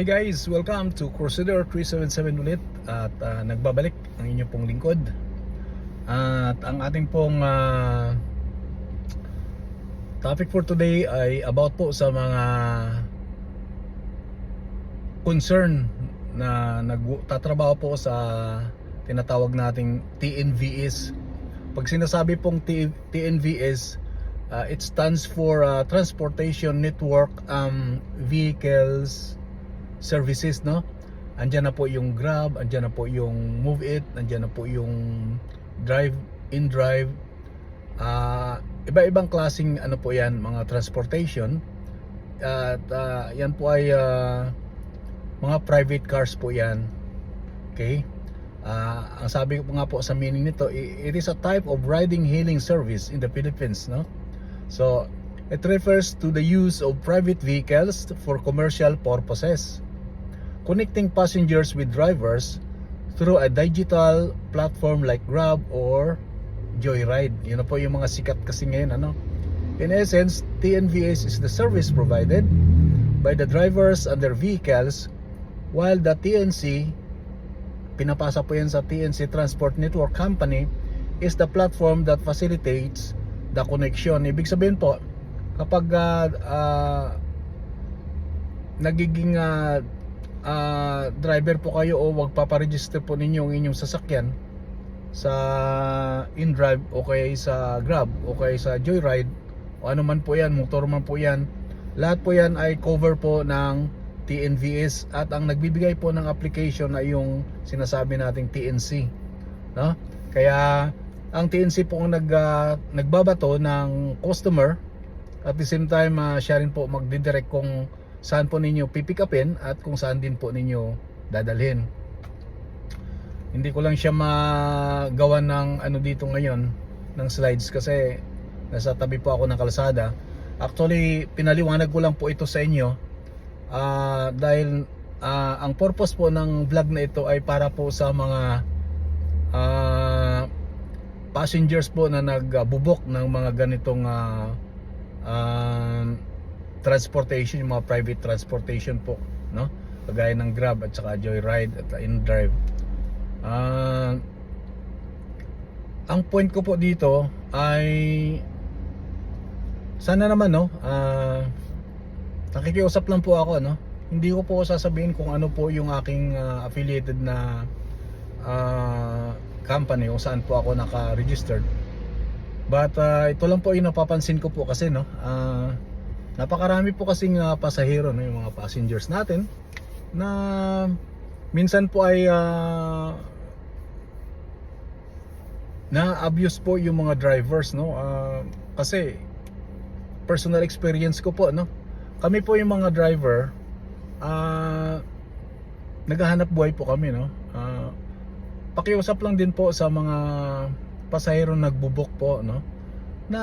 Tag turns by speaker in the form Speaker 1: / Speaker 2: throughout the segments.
Speaker 1: Hi guys, welcome to Crusader 377 ulit at ah, nagbabalik ang inyo pong lingkod. At ang ating pong ah, topic for today ay about po sa mga concern na nagtatrabaho po sa tinatawag nating TNVS. Pag sinasabi pong TNVS, ah, it stands for ah, Transportation Network um, Vehicles services no? Andyan na po yung Grab andyan na po yung Move It andyan na po yung Drive in Drive Ah, iba-ibang klasing ano po yan mga transportation. At ah, yan po ay ah, mga private cars po yan. Okay? Ah, ang sabi ko nga po sa meaning nito it is a type of riding hailing service in the Philippines no? So it refers to the use of private vehicles for commercial purposes connecting passengers with drivers through a digital platform like Grab or Joyride. Yun na po yung mga sikat kasi ngayon. Ano? In essence, TNVS is the service provided by the drivers and their vehicles while the TNC, pinapasa po yan sa TNC Transport Network Company, is the platform that facilitates the connection. Ibig sabihin po, kapag ah, ah, nagiging ah, ah, driver po kayo o magpaparegister po ninyo ang inyong sasakyan sa InDrive o kaya sa Grab o kaya sa Joyride. O ano man po yan, motor man po yan. Lahat po yan ay cover po ng TNVS at ang nagbibigay po ng application ay yung sinasabi nating TNC no? kaya ang TNC po ang nag, ah, nagbabato ng customer. At the same time ah, siya rin po magdidirect kung saan po ninyo pipick upin at kung saan din po ninyo dadalhin. Hindi ko lang siya magawa ng ano dito ngayon ng slides kasi nasa tabi po ako ng kalsada. Actually, pinaliwanag ko lang po ito sa inyo ah, dahil ah, ang purpose po ng vlog na ito ay para po sa mga ah, passengers po na nagbubok ng mga ganitong ah, ah, transportation, yung mga private transportation po, no? Kagaya ng Grab at saka Joyride at InDrive. Ah ang point ko po dito ay sana naman no, ah nakikiusap lang po ako no. Hindi ko po sasabihin kung ano po yung aking ah, affiliated na ah, company kung saan po ako naka-registered. But ah, ito lang po yung napapansin ko po kasi no. ah napakarami po kasing uh, pasahero no, yung mga passengers natin na minsan po ay ah, na-abuse po yung mga drivers no? Ah, kasi personal experience ko po no? Kami po yung mga driver ah naghahanap buhay po kami no? Ah, pakiusap lang din po sa mga pasahero nagbubok po no? Na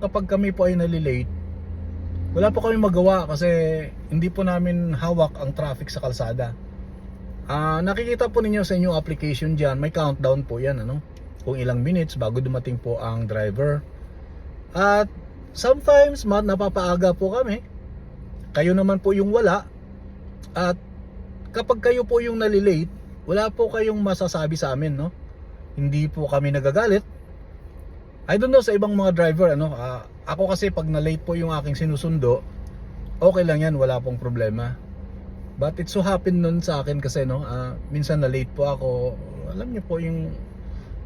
Speaker 1: kapag kami po ay nalilate wala po kami magawa kasi hindi po namin hawak ang traffic sa kalsada. Ah, nakikita po ninyo sa inyong application diyan, may countdown po 'yan ano. Kung ilang minutes bago dumating po ang driver. At sometimes ma- napapaaga po kami. Kayo naman po yung wala. At kapag kayo po yung nalilate, wala po kayong masasabi sa amin, no? Hindi po kami nagagalit. I don't know sa ibang mga driver ano, ah, ako kasi pag na-late po yung aking sinusundo, okay lang yan, wala pong problema. But it so happen nun sa akin kasi no, ah, minsan na-late po ako. Alam niyo po yung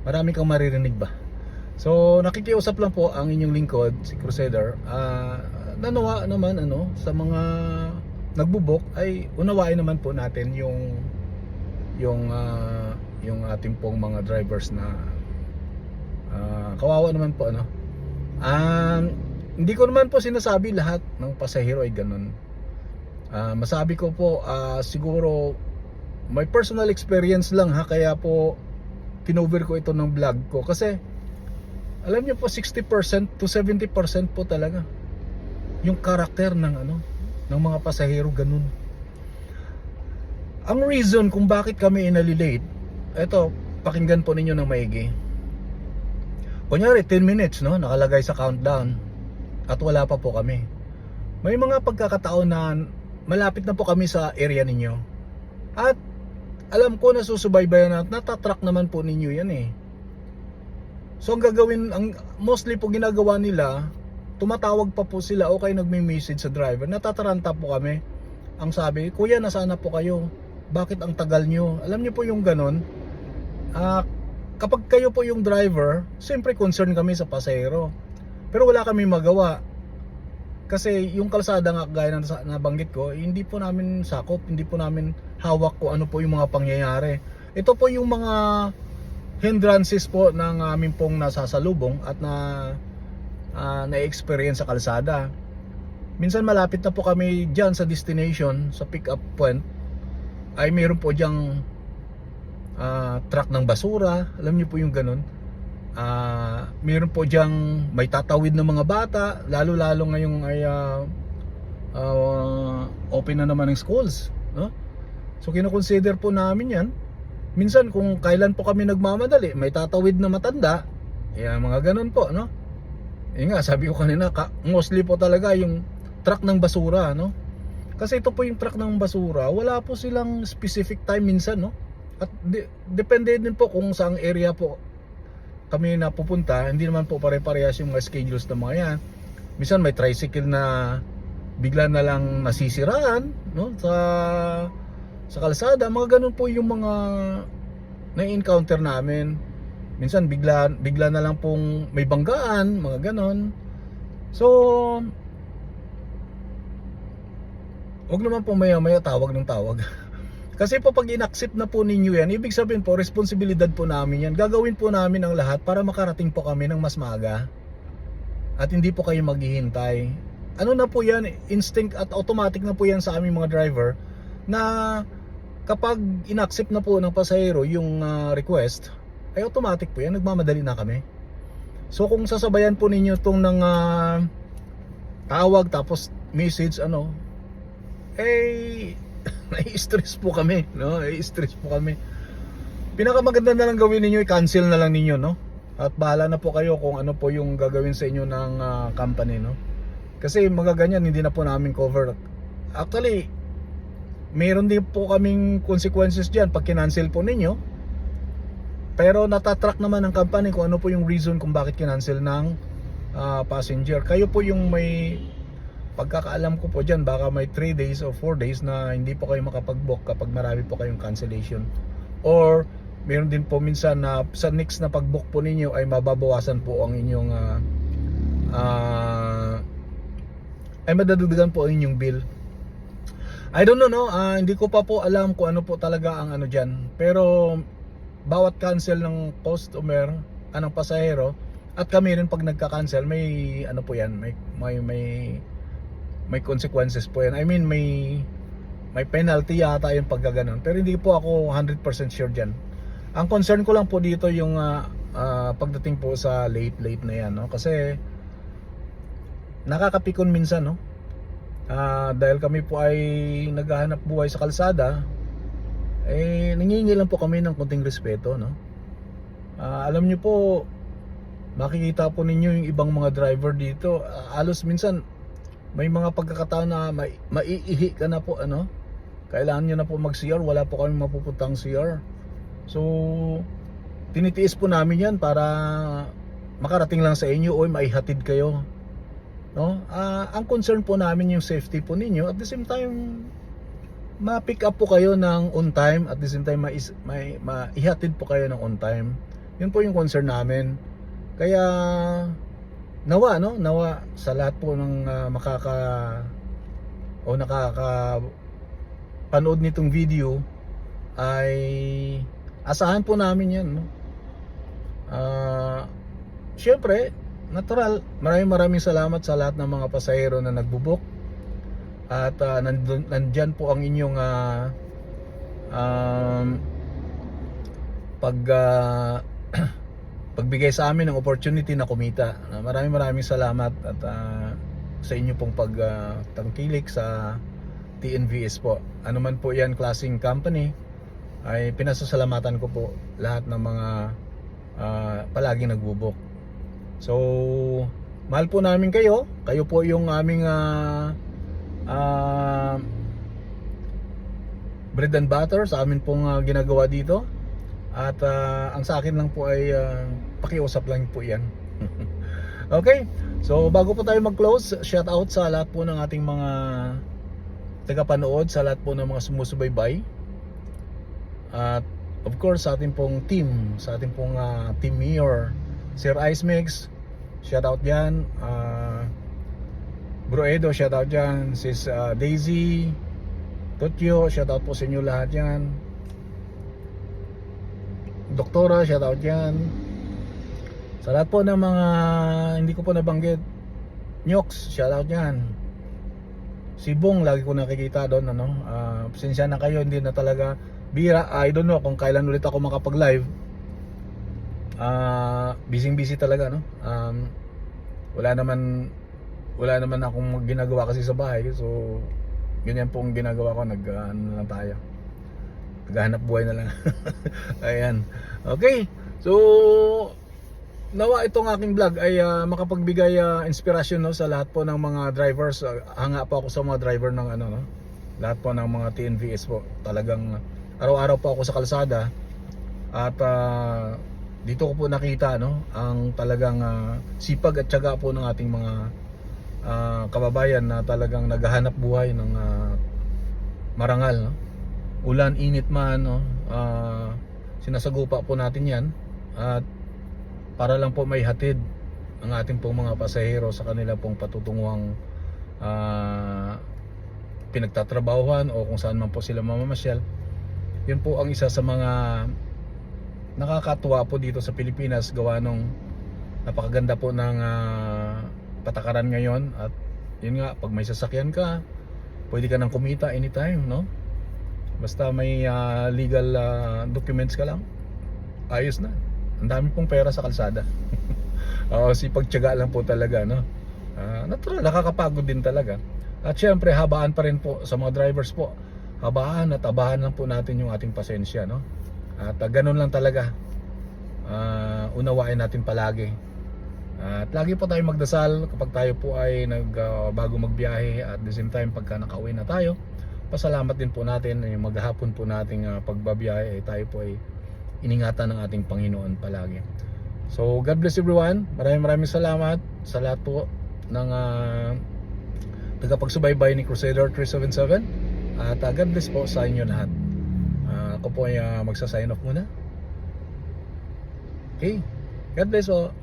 Speaker 1: marami kang maririnig ba. So nakikiusap lang po ang inyong lingkod, si Crusader. Ah, nanawa naman ano sa mga nagbubok ay unawain naman po natin yung yung ah, yung ating pong mga drivers na Ah, kawawa naman po ano. Um, hindi ko naman po sinasabi lahat ng pasahero ay ganun. Ah, masabi ko po ah, siguro may personal experience lang ha kaya po kinover ko ito ng vlog ko kasi alam niyo po 60% to 70% po talaga yung karakter ng ano ng mga pasahero ganun. Ang reason kung bakit kami inalilate, eto pakinggan po ninyo ng maigi. Kunyari 10 minutes no, nakalagay sa countdown at wala pa po kami. May mga pagkakataon na malapit na po kami sa area ninyo. At alam ko na susubaybayan at natatrack naman po ninyo yan eh. So ang gagawin, ang mostly po ginagawa nila, tumatawag pa po sila o kayo nagme-message sa driver. Natataranta po kami. Ang sabi, Kuya, nasaan na po kayo? Bakit ang tagal nyo? Alam nyo po yung ganon. Ah, kapag kayo po yung driver, siyempre concern kami sa pasahero. Pero wala kami magawa. Kasi yung kalsada nga gaya ng nabanggit ko, hindi po namin sakop, hindi po namin hawak ko ano po yung mga pangyayari. Ito po yung mga hindrances po ng aming pong nasasalubong at na ah, na-experience sa kalsada. Minsan malapit na po kami dyan sa destination, sa pick up point, ay mayroon po diyang ah, truck ng basura, alam niyo po yung ganun. Ah, mayroon po diyang may tatawid ng mga bata, lalo-lalo ngayong ay ah, ah, open na naman ng schools, no? So kino-consider po namin 'yan. Minsan kung kailan po kami nagmamadali, may tatawid na matanda, yan mga ganun po, no? Eh nga, sabi ko kanina, ka- mostly po talaga yung truck ng basura, no? Kasi ito po yung truck ng basura, wala po silang specific time minsan, no? At de- depende din po kung saang area po kami napupunta, hindi naman po pare-parehas yung mga schedules ng mga yan. Minsan may tricycle na bigla na lang nasisiraan, no? Sa sa kalsada, mga ganun po yung mga na-encounter namin. Minsan bigla bigla na lang pong may banggaan, mga ganun. So Huwag naman po maya-maya tawag ng tawag. Kasi po pag inaccept na po ninyo yan, ibig sabihin po, responsibilidad po namin yan. Gagawin po namin ang lahat para makarating po kami ng mas maaga. At hindi po kayo maghihintay. Ano na po yan, instinct at automatic na po yan sa aming mga driver na kapag inaccept na po ng pasahero yung ah, request, ay automatic po yan, nagmamadali na kami. So kung sasabayan po ninyo itong ng ah, tawag tapos message ano, eh nai-stress po kami, no? Nai-stress po kami. Pinakamaganda na lang gawin ninyo, i-cancel na lang ninyo, no? At bahala na po kayo kung ano po yung gagawin sa inyo ng ah, company, no? Kasi magaganyan, hindi na po namin cover. Actually, meron din po kaming consequences diyan pag kinancel po ninyo. Pero natatrack naman ng company kung ano po yung reason kung bakit kinancel ng ah, passenger. Kayo po yung may pagkakaalam ko po dyan, baka may 3 days or 4 days na hindi po kayo makapag-book kapag marami po kayong cancellation. Or, meron din po minsan na sa next na pag-book po ninyo ay mababawasan po ang inyong ah, ah, ay madadagdagan po ang inyong bill. I don't know, no? Ah, hindi ko pa po alam kung ano po talaga ang ano dyan. Pero, bawat cancel ng customer, anong pasahero, at kami rin pag nagka-cancel, may ano po yan, may may may may consequences po yan. I mean, may may penalty yata yung pagkaganon. Pero hindi po ako 100% sure diyan. Ang concern ko lang po dito yung ah, ah, pagdating po sa late late na yan, no? Kasi nakakapikon minsan, no? Ah, dahil kami po ay naghahanap buhay sa kalsada, eh nangingi lang po kami ng konting respeto, no? Ah, alam niyo po, makikita po ninyo yung ibang mga driver dito, ah, alos minsan may mga pagkakataon na mai maiihi ka na po ano? Kailangan nyo na po mag CR wala po kami mapupuntang CR so tinitiis po namin yan para makarating lang sa inyo o maihatid kayo no? Ah, ang concern po namin yung safety po ninyo at the same time ma-pick up po kayo ng on time at the same time mais, may maihatid po kayo ng on time. Yun po yung concern namin. Kaya nawa no? Nawa sa lahat po ng ah, makaka o nakaka panood nitong video ay asahan po namin yan no? Ah syempre natural. Maraming maraming salamat sa lahat ng mga pasahero na nagbubuk at ah, nandun, nandyan po ang inyong ah, um, pag ah, pagbigay sa amin ng opportunity na kumita. Uh, maraming maraming salamat at ah, sa inyo pong pagtangkilik sa TNVS po. Ano man po yan klaseng company ay pinasasalamatan ko po lahat ng mga ah, palaging nagbubok. So, mahal po namin kayo. Kayo po yung aming ah, ah, bread and butter sa amin pong ah, ginagawa dito. At ah, ang sa akin lang po ay ah, pakiusap lang po yan. okay, so bago po tayo mag-close, shout out sa lahat po ng ating mga tagapanood, sa lahat po ng mga sumusubaybay. At of course sa ating pong team, sa ating pong ah, team mayor, Sir Ice Mix, shout out yan. Ah, Bro Edo, shout out dyan. Sis ah, Daisy, Totyo, shout out po sa inyo lahat yan. Doktora, shout out yan. Sa lahat po ng mga hindi ko po nabanggit, Nyox, shout out yan. Si Bong, lagi ko nakikita doon, ano. Ah, pasensya na kayo, hindi na talaga bira. I don't know kung kailan ulit ako makapag-live. Ah, busy busy talaga, no. Um, wala naman wala naman akong ginagawa kasi sa bahay. So, ganyan po ang ginagawa ko. Nag, ah, ano lang tayo. Naghahanap buhay na lang. Ayan. Okay. So, nawa itong aking vlog ay ah, makapagbigay ah, inspirasyon no, sa lahat po ng mga drivers. Ah, hanga po ako sa mga driver ng ano, no? Lahat po ng mga TNVS po. Talagang araw-araw po ako sa kalsada. At ah, dito ko po nakita no, ang talagang ah, sipag at tiyaga po ng ating mga ah, kababayan na talagang naghahanap buhay ng ah, marangal no? Ulan init man no? Ah, sinasagupa po natin yan. At para lang po may hatid ang ating pong mga pasahero sa kanila pong patutunguhang ah, pinagtatrabahuhan o kung saan man po sila mamamasyal. Yun po ang isa sa mga nakakatuwa po dito sa Pilipinas gawa nung napakaganda po ng ah, patakaran ngayon. At yun nga pag may sasakyan ka pwede ka nang kumita anytime no basta may ah, legal ah, documents ka lang ayos na. Ang dami pong pera sa kalsada. Oo, sipagtiyaga lang po talaga no? Ah, natural nakakapagod din talaga. At syempre habaan pa rin po sa mga drivers po. Habaan at abahan lang po natin yung ating pasensya no? At ah, ganun lang talaga Ah, unawain natin palagi. At lagi po tayo magdasal kapag tayo po ay nag ah, bago magbiyahe at the same time pagka nakauwi na tayo. Pasalamat din po natin yung maghapon po nating ah, pagbabiyahe ay tayo po ay iningatan ng ating Panginoon palagi. So God bless everyone. Maraming maraming salamat sa lahat po ng uh, tagapagsubaybay ni Crusader 377. At ah, God bless po sa inyo lahat. Ah, ako po ay ah, magsa-sign off muna. Okay. God bless po.